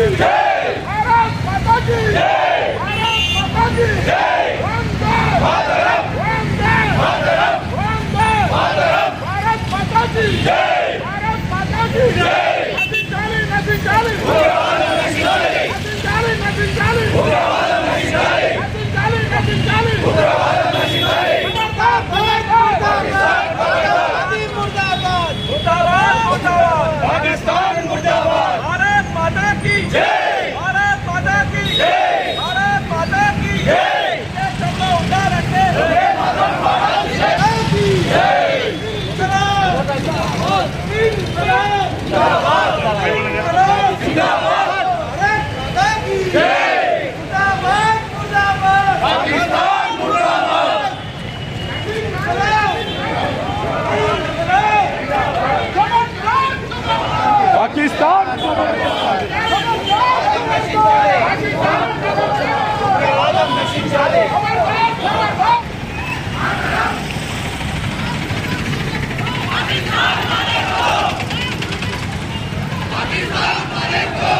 Yeah. Let's go!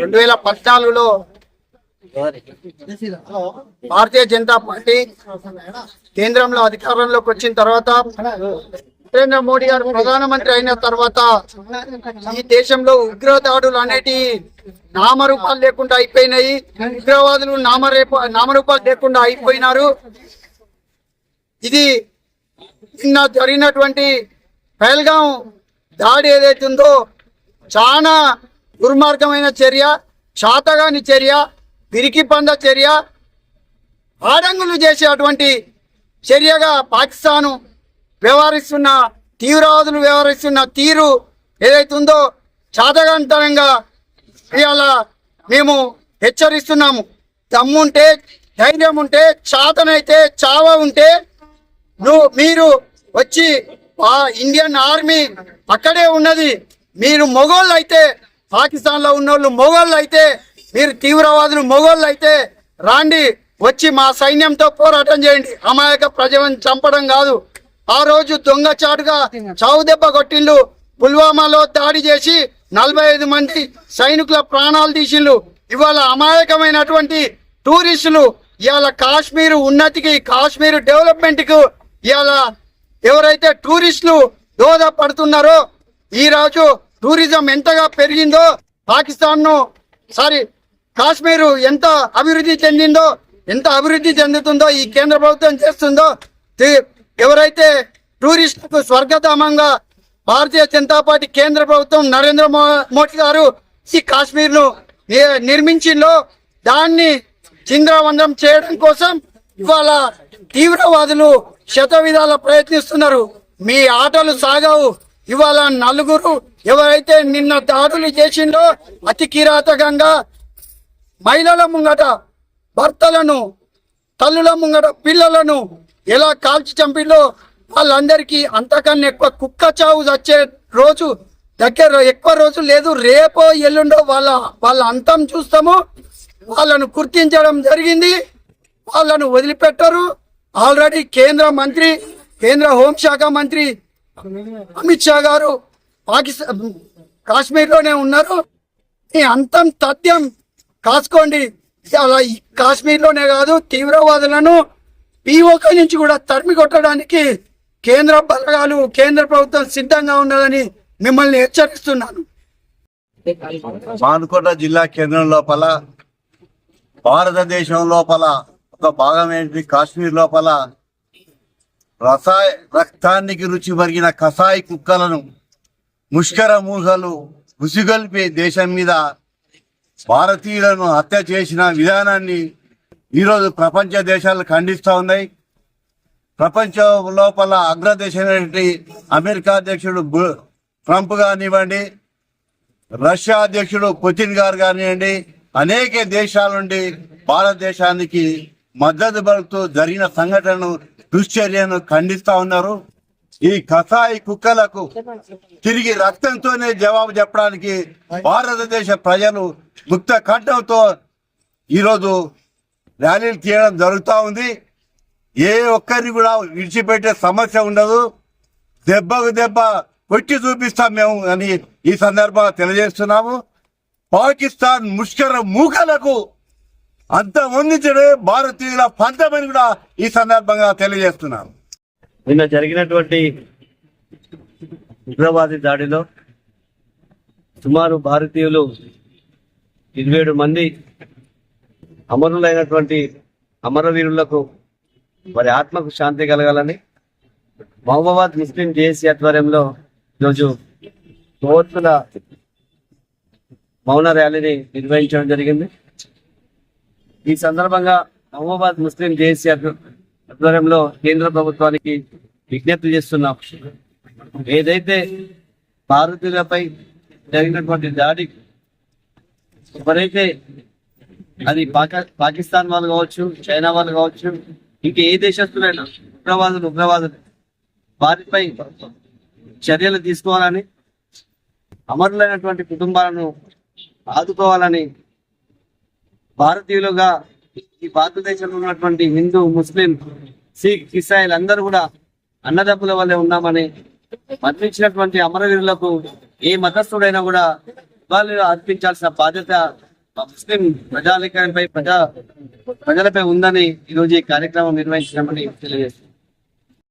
రెండు వేల పద్నాలుగులో భారతీయ జనతా పార్టీ కేంద్రంలో అధికారంలోకి వచ్చిన తర్వాత నరేంద్ర మోడీ గారు ప్రధానమంత్రి అయిన తర్వాత ఈ దేశంలో ఉగ్రదాడులు అనేటి నామరూపాలు లేకుండా అయిపోయినాయి. ఉగ్రవాదులు నామరేప నామరూపాలు లేకుండా అయిపోయినారు. ఇది నిన్న జరిగినటువంటి పహల్గాం దాడి ఏదైతుందో చాలా దుర్మార్గమైన చర్య శాతగాని చర్య పిరికి పంద చర్య ఆడంగులు చేసేటువంటి చర్యగా పాకిస్తాను వ్యవహరిస్తున్న తీవ్రవాదులు వ్యవహరిస్తున్న తీరు ఏదైతుందో చాతగాంతరంగా ఇవాళ మేము హెచ్చరిస్తున్నాము. దమ్ముంటే ధైర్యం ఉంటే చాతనైతే చావ ఉంటే నువ్వు మీరు వచ్చి ఆ ఇండియన్ ఆర్మీ అక్కడే ఉన్నది. మీరు మొగోళ్ళు అయితే పాకిస్తాన్లో ఉన్నోళ్ళు మొగోళ్ళు అయితే మీరు తీవ్రవాదులు మొగోళ్ళు అయితే రాండి వచ్చి మా సైన్యంతో పోరాటం చేయండి. అమాయక ప్రజలను చంపడం కాదు. ఆ రోజు దొంగచాటుగా చావు దెబ్బ కొట్టిండు పుల్వామాలో దాడి చేసి నలభై ఐదు మంది సైనికుల ప్రాణాలు తీసిండు ఇవాళ అమాయకమైనటువంటి టూరిస్టులు ఇవాళ కాశ్మీర్ ఉన్నతికి కాశ్మీర్ డెవలప్మెంట్కు ఇవాళ ఎవరైతే టూరిస్టులు దోహదపడుతున్నారో ఈ రోజు టూరిజం ఎంతగా పెరిగిందో పాకిస్తాన్ను సారీ కాశ్మీరు ఎంత అభివృద్ధి చెందిందో ఎంత అభివృద్ధి చెందుతుందో ఈ కేంద్ర ప్రభుత్వం చేస్తుందో ఎవరైతే టూరిస్టులకు స్వర్గధామంగా భారతీయ జనతా పార్టీ కేంద్ర ప్రభుత్వం నరేంద్ర మోడీ గారు ఈ కాశ్మీర్ను నిర్మించిందో దాన్ని చింద్రవందనం చేయడం కోసం ఇవాళ తీవ్రవాదులు శత విధాల ప్రయత్నిస్తున్నారు. మీ ఆటలు సాగవు. ఇవాళ నలుగురు ఎవరైతే నిన్న దాడులు చేసిండో అతి కిరాతకంగా మహిళల ముంగట భర్తలను తల్లుల ముంగట పిల్లలను ఎలా కాల్చి చంపిలో వాళ్ళందరికీ అంతకన్నా ఎక్కువ కుక్క చావు వచ్చే రోజు దగ్గర ఎక్కువ రోజు లేదు. రేపో ఎల్లుండో వాళ్ళ వాళ్ళ అంతం చూస్తాము. వాళ్ళను గుర్తించడం జరిగింది. వాళ్ళను వదిలిపెట్టరు. ఆల్రెడీ కేంద్ర మంత్రి కేంద్ర హోంశాఖ మంత్రి అమిత్ షా గారు పాకిస్తాన్ కాశ్మీర్లోనే ఉన్నారు. ఈ అంతం తథ్యం కాసుకోండి. అలా ఈ కాశ్మీర్లోనే కాదు తీవ్రవాదులను పిఓకే నుంచి కూడా తరిమి కొట్టడానికి కేంద్ర బలగాలు కేంద్ర ప్రభుత్వం సిద్ధంగా ఉన్నదని మిమ్మల్ని హెచ్చరిస్తున్నాను. మానుకొండ జిల్లా కేంద్రం లోపల భారతదేశం లోపల ఒక భాగమైనటువంటి కాశ్మీర్ లోపల రసాయ రక్తానికి రుచి మరిగిన కసాయి కుక్కలను ముష్కర మూసలు ఉసిగొల్పే దేశం మీద భారతీయులను హత్య చేసిన విధానాన్ని ఈరోజు ప్రపంచ దేశాలు ఖండిస్తూ ఉన్నాయి. ప్రపంచ లోపల అగ్రదేశమైనటువంటి అమెరికా అధ్యక్షుడు ట్రంప్ కానివ్వండి రష్యా అధ్యక్షుడు పుతిన్ గారు కానివ్వండి అనేక దేశాల నుండి భారతదేశానికి మద్దతు బలతో జరిగిన సంఘటనను దుశ్చర్యను ఖండిస్తా ఉన్నారు. ఈ కసాయి కుక్కలకు తిరిగి రక్తంతోనే జవాబు చెప్పడానికి భారతదేశ ప్రజలు ముక్త కంఠంతో ఈరోజు ర్యాలీలు తీయడం జరుగుతూ ఉంది. ఏ ఒక్కరిని కూడా విడిచిపెట్టే సమస్య ఉండదు. దెబ్బకు దెబ్బ కొట్టి చూపిస్తాం మేము అని ఈ సందర్భంగా తెలియజేస్తున్నాము. పాకిస్తాన్ ముష్కర మూకలకు అంత వందించడే భారతీయుల పంతమని కూడా ఈ సందర్భంగా తెలియజేస్తున్నారు నిన్న జరిగినటువంటి ఉగ్రవాది దాడిలో సుమారు భారతీయులు ఇరవై ఏడు మంది అమరులైనటువంటి అమరవీరులకు వారి ఆత్మకు శాంతి కలగాలని మహబాబాద్ ముస్లిం జేఏసీ ఆధ్వర్యంలో ఈరోజు కోర్టుల మౌన ర్యాలీని నిర్వహించడం జరిగింది. ఈ సందర్భంగా మహబూబాద్ ముస్లిం జేఏసీ ఆధ్వర్యంలో కేంద్ర ప్రభుత్వానికి విజ్ఞప్తి చేస్తున్నాం. ఏదైతే భారతీయులపై జరిగినటువంటి దాడి ఎవరైతే అది పాక పాకిస్తాన్ వాళ్ళు కావచ్చు చైనా వాళ్ళు కావచ్చు ఇంకా ఏ దేశస్తులైనా ఉగ్రవాదులు ఉగ్రవాదులు వారిపై చర్యలు తీసుకోవాలని అమరులైనటువంటి కుటుంబాలను ఆదుకోవాలని భారతీయులుగా ఈ భారతదేశంలో ఉన్నటువంటి హిందూ ముస్లిం సిక్ ఇస్రాయల్ అందరూ కూడా అన్నదప్పుల వల్లే ఉన్నామని మరణించినటువంటి అమరవీరులకు ఏ మతస్థుడైనా కూడా నివాళులు అర్పించాల్సిన బాధ్యత ముస్లిం ప్రజాధికారంపై ప్రజా ప్రజలపై ఉందని ఈరోజు ఈ కార్యక్రమం నిర్వహించినామని తెలియజేస్తుంది